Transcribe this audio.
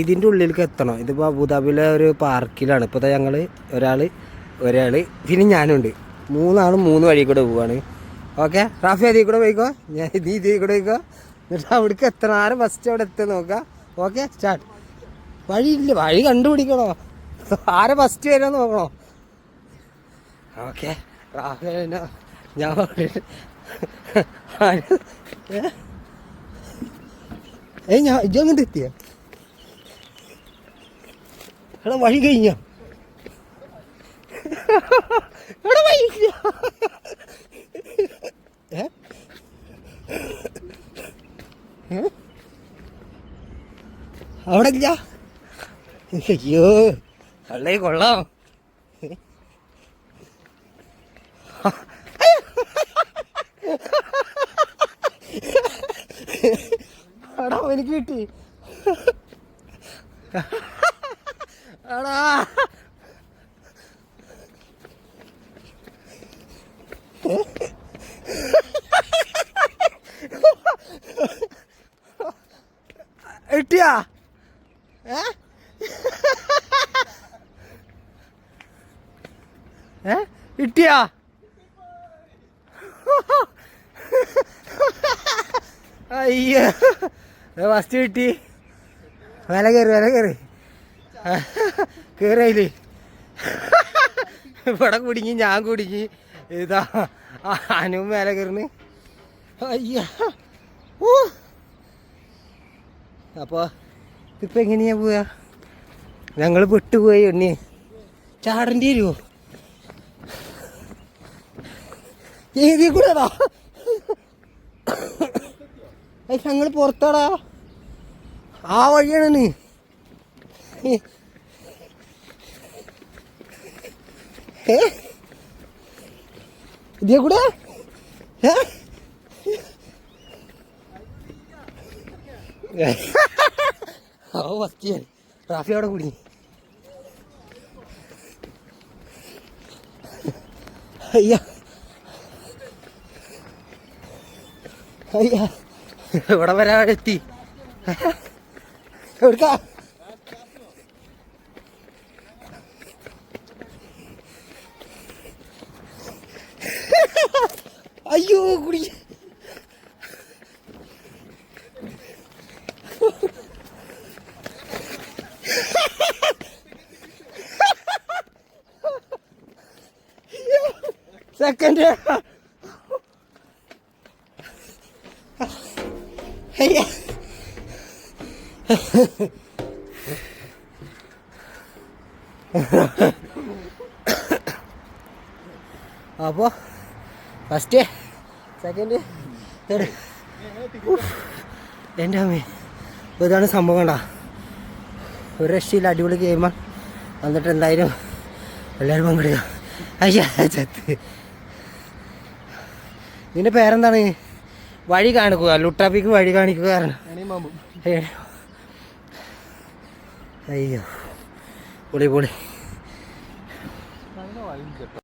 ഇതിന്റെ ഉള്ളിലേക്ക് എത്തണം. ഇതിപ്പോൾ അബുദാബിയിലെ ഒരു പാർക്കിലാണ്. ഇപ്പോൾ ഞങ്ങൾ ഒരാൾ ഒരാൾ പിന്നെ ഞാനുണ്ട്. മൂന്നാളും മൂന്ന് വഴി കൂടെ പോവാണ്. ഓക്കെ? റാഫി അതിൽ കൂടെ പോയിക്കോ. ഞാൻ ഇത് ഇതിൽ കൂടെ പോയിക്കോ. എന്നിട്ട് അവിടേക്ക് എത്തണം. ആരും ഫസ്റ്റ് അവിടെ എത്തുക നോക്കാം ഓക്കെ? സ്റ്റാർട്ട്. വഴിയില്ല. വഴി കണ്ടുപിടിക്കണോ? ആരെ ഫസ്റ്റ് വരാൻ നോക്കണോ? ഓക്കെ? റാഫി ഞാൻ? ഏയ് ഞാൻ ഇജ്ജ് അങ്ങോട്ട് എത്തിയ? എടാ വഴി കഴിഞ്ഞ? എടാ വഴി. ഏ? അവിടെ അയ്യോ കള്ളേ കൊള്ളാം. എടാ എനിക്ക് കിട്ടി. എടാ. ഇട്ടിയാ ഏ? കിട്ടിയാ അയ്യോ. ഫസ്റ്റ് കിട്ടി. വില കയറി വില കയറി. കയറിയില്ലേ ഇവിടെ കുടുങ്ങി ഞാൻ കുടുങ്ങി. ഇതാ അനുവും മേലെ കയറിന് അയ്യ. ഓ അപ്പോൾ ഇപ്പം എങ്ങനെയാ പോവുക ഞങ്ങൾ പെട്ടുപോയി എണ്ണി. ചാടേണ്ടി വരുമോ ഏതി കൂടെടാ ഞങ്ങൾ പുറത്താടാ. ആ വഴിയാണ് നീ. കൂടെ? ഏ? ഓ ഫസ്റ്റ് റാഫി അവിടെ കൂടി. അയ്യാ. അയ്യാ. ഇവിടെ വരാൻ എത്തി? എവിടുക്കാ അയ്യോ കുടി. സെക്കൻഡ്. അപ്പോൾ ഫസ്റ്റ് സെക്കൻഡ്. തേർഡ് എന്റെ അമ്മേ. ഇതാണ് സംഭവം കണ്ട. ഒരു രക്ഷയില്ല അടിപൊളി ഗെയിമാണ് വന്നിട്ട് എന്തായാലും എല്ലാവരും പങ്കെടുക്കുക അയ്യത്ത് ഇതിന്റെ പേരെന്താണ്? വഴി കാണിക്കുക. ലുട്ടാപ്പിക്ക് വഴി കാണിക്കുക കാരണം. അയ്യോ. പൊളി പൊളി.